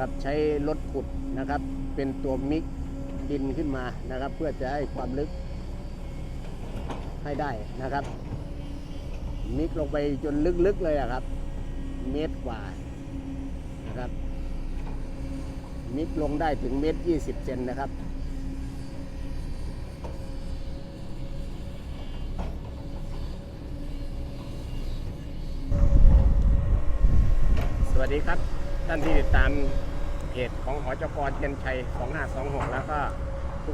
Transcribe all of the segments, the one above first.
ครับใช้รถขุดนะครับ เป็นตัวมิกดินขึ้นมานะครับ เพื่อจะให้ความลึกให้ได้นะครับ มิกลงไปจนลึกๆเลยอะครับ เมตรกว่านะครับ มิกลงได้ถึงเมตรยี่สิบเซนนะครับสวัสดีครับ ท่านที่ติดตามเพจของหอจกรเทียนชัย 2526 แล้วก็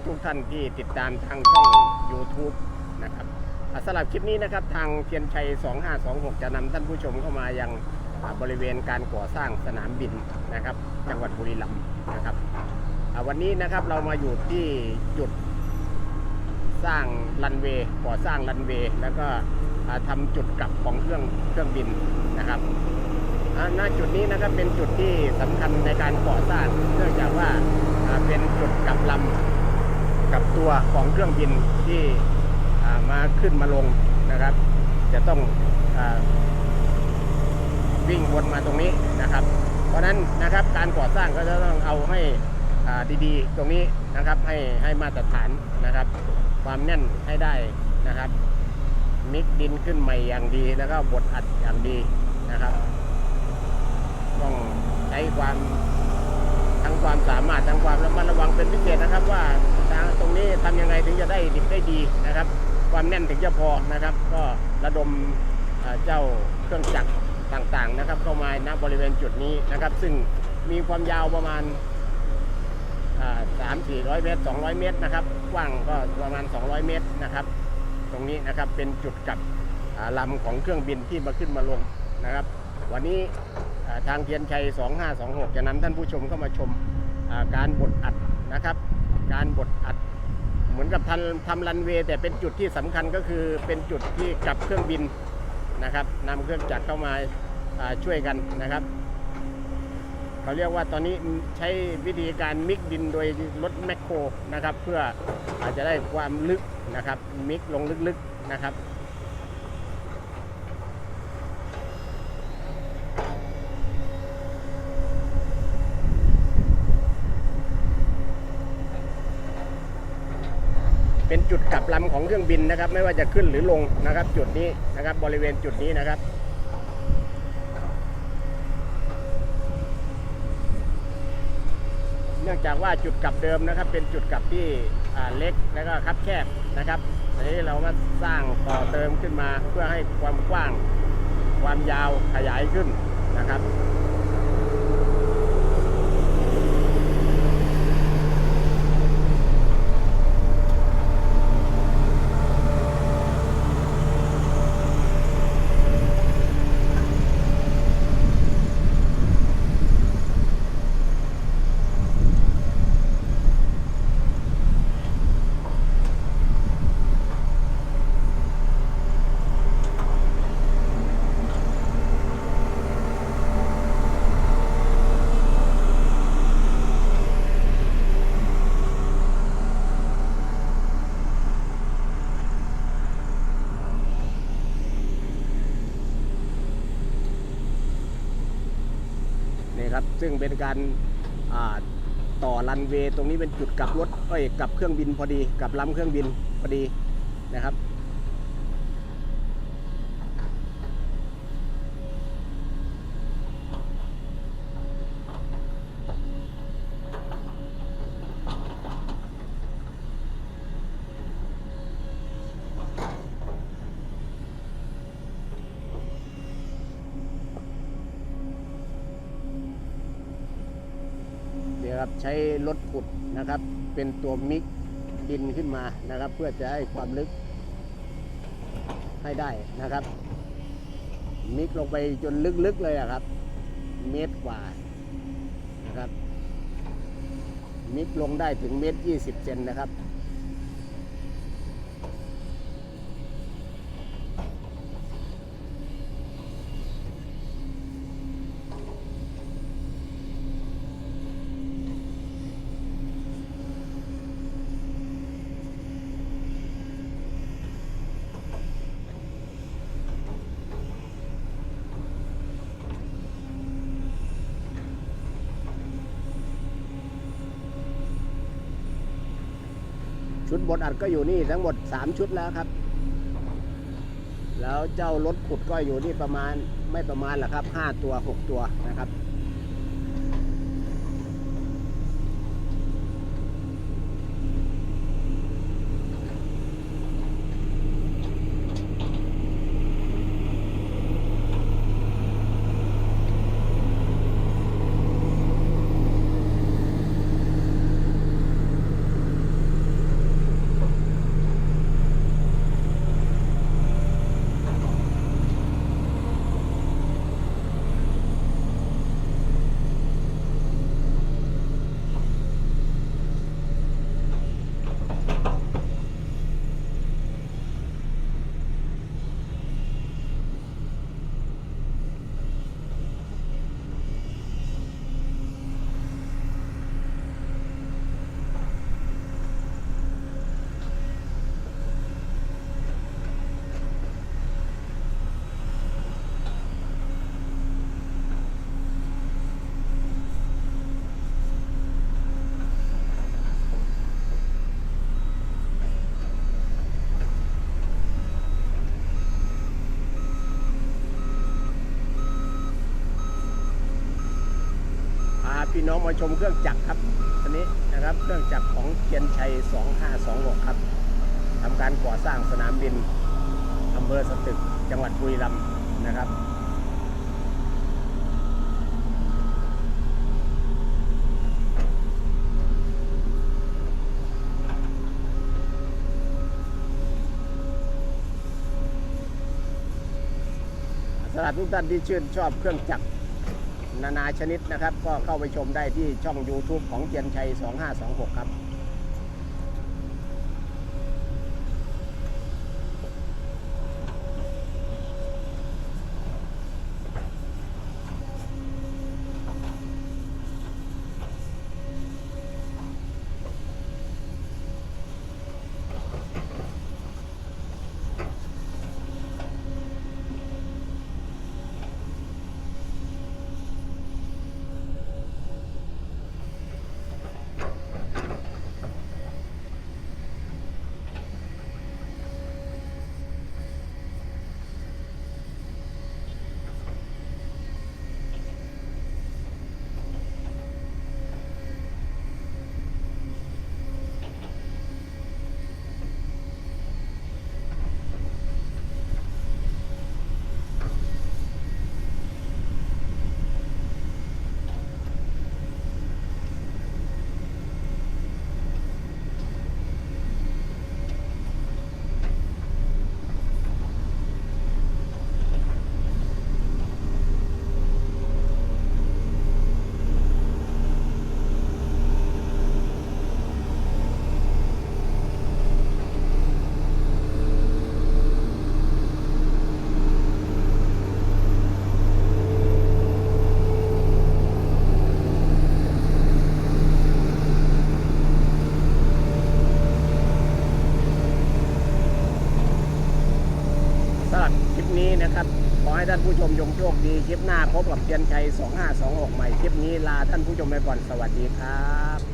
ทุกๆทท่านที่ติดตามทางช่อง YouTube นะครับสำหรับคลิปนี้นะครับทางเทียนชัย 2526 จะนำท่านผู้ชมเข้ามายังบริเวณการก่อสร้างสนามบินนะครับ จังหวัดบุรีรัมย์นะครับวันนี้นะครับเรามาอยู่ที่จุดสร้างรันเวย์ก่อสร้างรันเวย์แล้วก็ทำจุดกลับของเครื่องเครื่องบินนะครับ ณจุดนี้นะครับเป็นจุดที่สำคัญในการก่อสร้างเนื่องจากว่าเป็นจุดกลับลำกับตัวของเครื่องบินที่มาขึ้นมาลงนะครับ จะต้องอวิ่งวนมาตรงนี้นะครับ เพราะฉะนั้นนะครับการก่อสร้างก็จะต้องเอาให้ดีๆ ตรงนี้นะครับให้ให้มาตรฐานนะครับ ความแน่นให้ได้นะครับ มิกดินขึ้นใหม่อย่างดีแล้วก็บดอัดอย่างดีนะครับ ต้องใช้ความทั้งความสามารถทั้งความระมัดระวังเป็นพิเศษนะครับ ว่าทางตรงนี้ทำยังไงถึงจะได้ดิบได้ดีนะครับ ความแน่นถึงจะพอนะครับ ก็ระดมเจ้าเครื่องจักรต่างๆนะครับ เข้ามาณบริเวณจุดนี้นะครับ ซึ่งมีความยาวประมาณสามสี่ร้อยเมตรสองร้อยเมตรนะครับ กว้างก็ประมาณ200เมตรนะครับ ตรงนี้นะครับเป็นจุดกลับลำของเครื่องบินที่มาขึ้นมาลงนะครับ วันนี้ ทางเทียนชัย 2526 จะนำท่านผู้ชมเข้ามาชมาการบดอัดนะครับ การบดอัด เหมือนกับทำทำรันเวย์แต่เป็นจุดที่สำคัญก็คือเป็นจุดที่กับเครื่องบินนะครับนำเครื่องจักรเข้ามาาช่วยกันนะครับเขาเรียกว่าตอนนี้ใช้วิธีการมิกดินโดยรถแมคโครนะครับ เพื่ออาจจะได้ความลึกนะครับมิกลงลึกๆนะครับ เป็นจุดกลับลำของเครื่องบินนะครับ ไม่ว่าจะขึ้นหรือลงนะครับ จุดนี้นะครับ บริเวณจุดนี้นะครับเนื่องจากว่าจุดกลับเดิมนะครับ เป็นจุดกลับที่เล็กแล้วก็คับแคบนะครับอันนี้เรามาสร้างต่อเติมขึ้นมาเพื่อให้ความกว้าง ความยาวขยายขึ้นนะครับ ซึ่งเป็นการต่อรันเวย์ตรงนี้เป็นจุดกลับรถเอ้ยกลับเครื่องบินพอดีกลับลำเครื่องบินพอดีนะครับ เครับใช้รถขุดนะครับ เป็นตัวมิกดินขึ้นมานะครับ เพื่อจะให้ความลึกให้ได้นะครับ มิกลงไปจนลึกๆเลยครับ เมตรกว่านะครับ มิกลงได้ถึงเมตรยี่สิบเซนนะครับ ชุดบดอัดก็อยู่นี่ทั้งหมด 3 ชุดแล้วครับ แล้วเจ้ารถขุดก็อยู่นี่ประมาณไม่ประมาณหรอกครับ 5 ตัว 6 ตัวนะครับ พี่น้องมาชมเครื่องจักรครับอันนี้นะครับเครื่องจักรของเทียนชัย 2526 ครับทำการก่อสร้างสนามบินอำเภอสตึกจังหวัดบุรีรัมย์นะครับสำหรับทุกท่านที่ชื่นชอบเครื่องจักร นานาชนิดนะครับ ก็เข้าไปชมได้ที่ช่อง YouTube ของเทียนชัย 2526 ครับสำหรับ คลิปนี้นะครับ ขอให้ท่านผู้ชมยงโชคดี คลิปหน้าพบกับเทียนชัย 2526 ใหม่ คลิปนี้ลาท่านผู้ชมไปก่อน สวัสดีครับ